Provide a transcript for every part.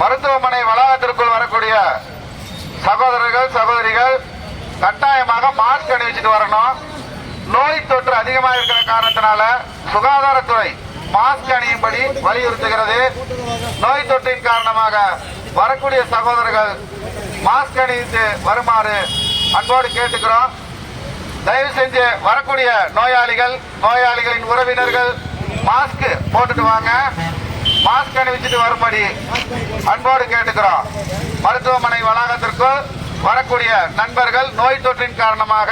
மருத்துவமனை வளாகத்திற்குள் வரக்கூடிய சகோதரர்கள் சகோதரிகள் கட்டாயமாக மாஸ்க் அணிவிச்சுட்டு வரணும். நோய் தொற்று அதிகமாக இருக்கிற காரணத்தினால சுகாதாரத்துறை மாஸ்க் அணியும்படி வலியுறுத்துகிறது. நோய் தொற்றின் காரணமாக வரக்கூடிய சகோதரர்கள் மாஸ்க் அணிவித்து வருமாறு அன்போடு கேட்டுக்கிறோம். தயவு செஞ்சு வரக்கூடிய நோயாளிகள் நோயாளிகளின் உறவினர்கள் மாஸ்க் போட்டுட்டு வாங்க. மாஸ்க் அணிவிச்சுட்டு வரும்படி அன்போடு கேட்டுக்கிறோம். மருத்துவமனை வளாகத்திற்குள் வரக்கூடிய நண்பர்கள் நோய் தொற்றின் காரணமாக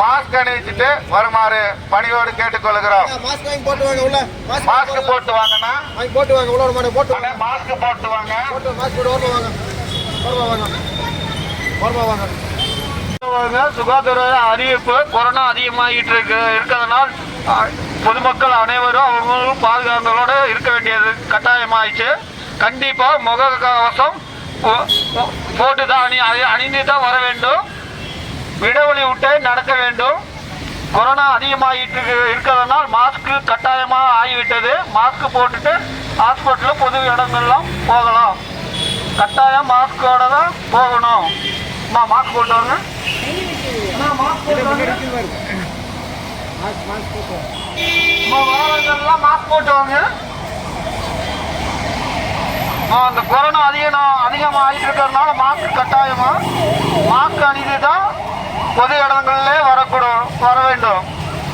மாஸ்க் அணிவிச்சுட்டு வருமாறு பணியோடு கேட்டுக்கொள்கிறோம். மாஸ்க் போட்டு வாங்க உள்ள. மாஸ்க் போட்டு வாங்கி. போட்டு மாஸ்க் போட்டு வாங்க. சுகாதார அறிவிப்பு கொரோனா அதிகமாகிட்டு இருக்கு. இருக்கிறதுனால் பொதுமக்கள் அனைவரும் அவங்களும் பாதுகாங்களோட இருக்க வேண்டியது கட்டாயமாயிடுச்சு. கண்டிப்பா முக கவசம் போ- போ- போட்டு தான் அணி அணி- அணிந்து தான் வர வேண்டும். விடவெளி விட்டு நடக்க வேண்டும். கொரோனா அதிகமாகிட்டு இருக்கிறதுனால் மாஸ்க் கட்டாயமாக ஆகிவிட்டது. மாஸ்க் போட்டுட்டு ஹாஸ்பிட்டலில் பொது இடங்கள்லாம் போகலாம். கட்டாயம் மாஸ்கோட தான் போகணும். மாஸ்க் போட்டவங்க மாஸ்க் வாங்க. மாஸ்க் போட்டுவாங்க அந்த கொரோனா அதிகம் அதிகமாக ஆகிட்டு இருக்கிறதுனால மாஸ்க் கட்டாயமா? மாஸ்க் அணிந்து தான் பொது இடங்களிலே வரக்கூடும் வர வேண்டும்.